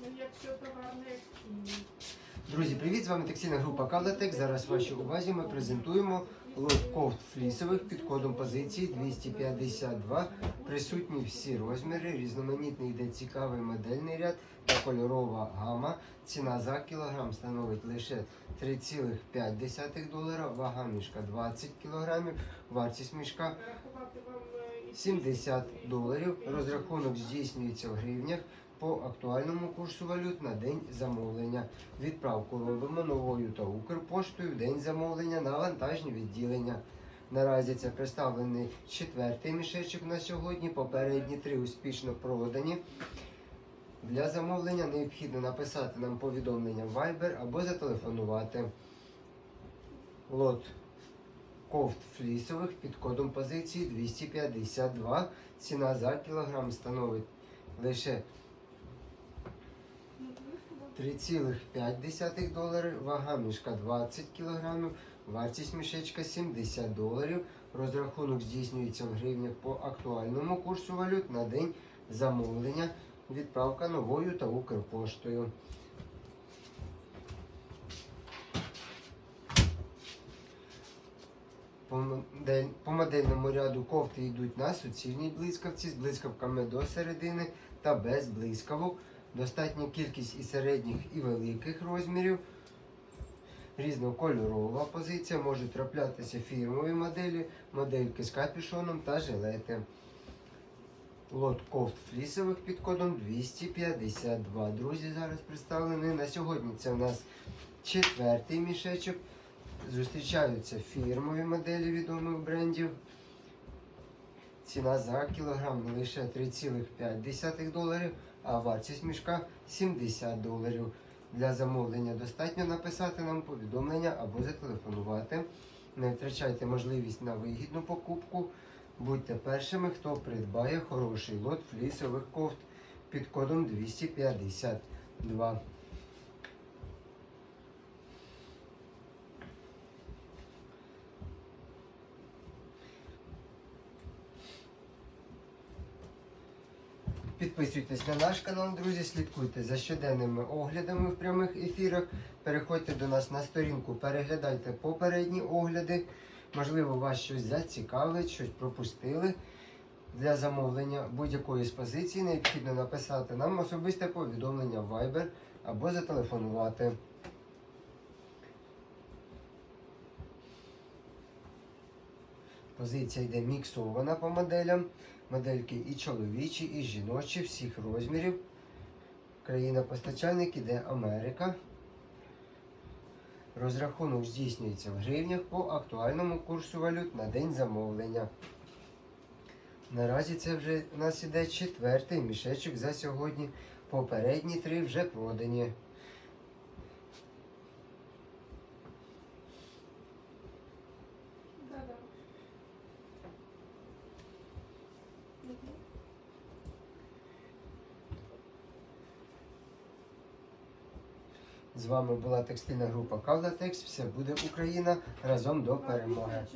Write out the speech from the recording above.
активний. Друзі, привіт! З вами текстильна група Кавлатек. Зараз вашій увазі ми презентуємо лот флісових під кодом позиції 252. Присутні всі розміри, різноманітний йде цікавий модельний ряд та кольорова гама. Ціна за кілограм становить лише 3,5 долара, вага мішка 20 кілограмів, вартість мішка 70 доларів. Розрахунок здійснюється в гривнях по актуальному курсу валют на день замовлення. Відправку робимо новою та Укрпоштою в день замовлення на вантажні відділення. Наразі це представлений четвертий мішечок на сьогодні. Попередні три успішно продані. Для замовлення необхідно написати нам повідомлення в Viber або зателефонувати. Лот кофт флісових під кодом позиції 252. Ціна за кілограм становить лише 3,5 долари, вага мішка 20 кілограмів, вартість мішечка 70 доларів. Розрахунок здійснюється в гривнях по актуальному курсу валют на день замовлення. Відправка новою та Укрпоштою. По, модель, по модельному ряду кофти йдуть на суцільній блискавці з блискавками до середини та без блискавок. Достатня кількість і середніх, і великих розмірів. Різнокольорова позиція. Можуть траплятися фірмові моделі, модельки з капюшоном та жилети. Лот кофт флісових під кодом 252. Друзі, зараз представлений на сьогодні. Це у нас четвертий мішечок. Зустрічаються фірмові моделі відомих брендів. Ціна за кілограм лише 3,5 доларів, а вартість мішка 70 доларів. Для замовлення достатньо написати нам повідомлення або зателефонувати. Не втрачайте можливість на вигідну покупку. Будьте першими, хто придбає хороший лот флісових кофт під кодом 252. Підписуйтесь на наш канал, друзі, слідкуйте за щоденними оглядами в прямих ефірах. Переходьте до нас на сторінку, переглядайте попередні огляди. Можливо, вас щось зацікавить, щось пропустили. Для замовлення будь-якої з позицій необхідно написати нам особисте повідомлення в Viber або зателефонувати. Позиція йде міксована по моделям. Модельки і чоловічі, і жіночі, всіх розмірів. Країна-постачальник іде Америка. Розрахунок здійснюється в гривнях по актуальному курсу валют на день замовлення. Наразі це вже у нас іде четвертий мішечок за сьогодні. Попередні три вже продані. З вами була текстильна група Кавлатекс. Все буде Україна разом до перемоги.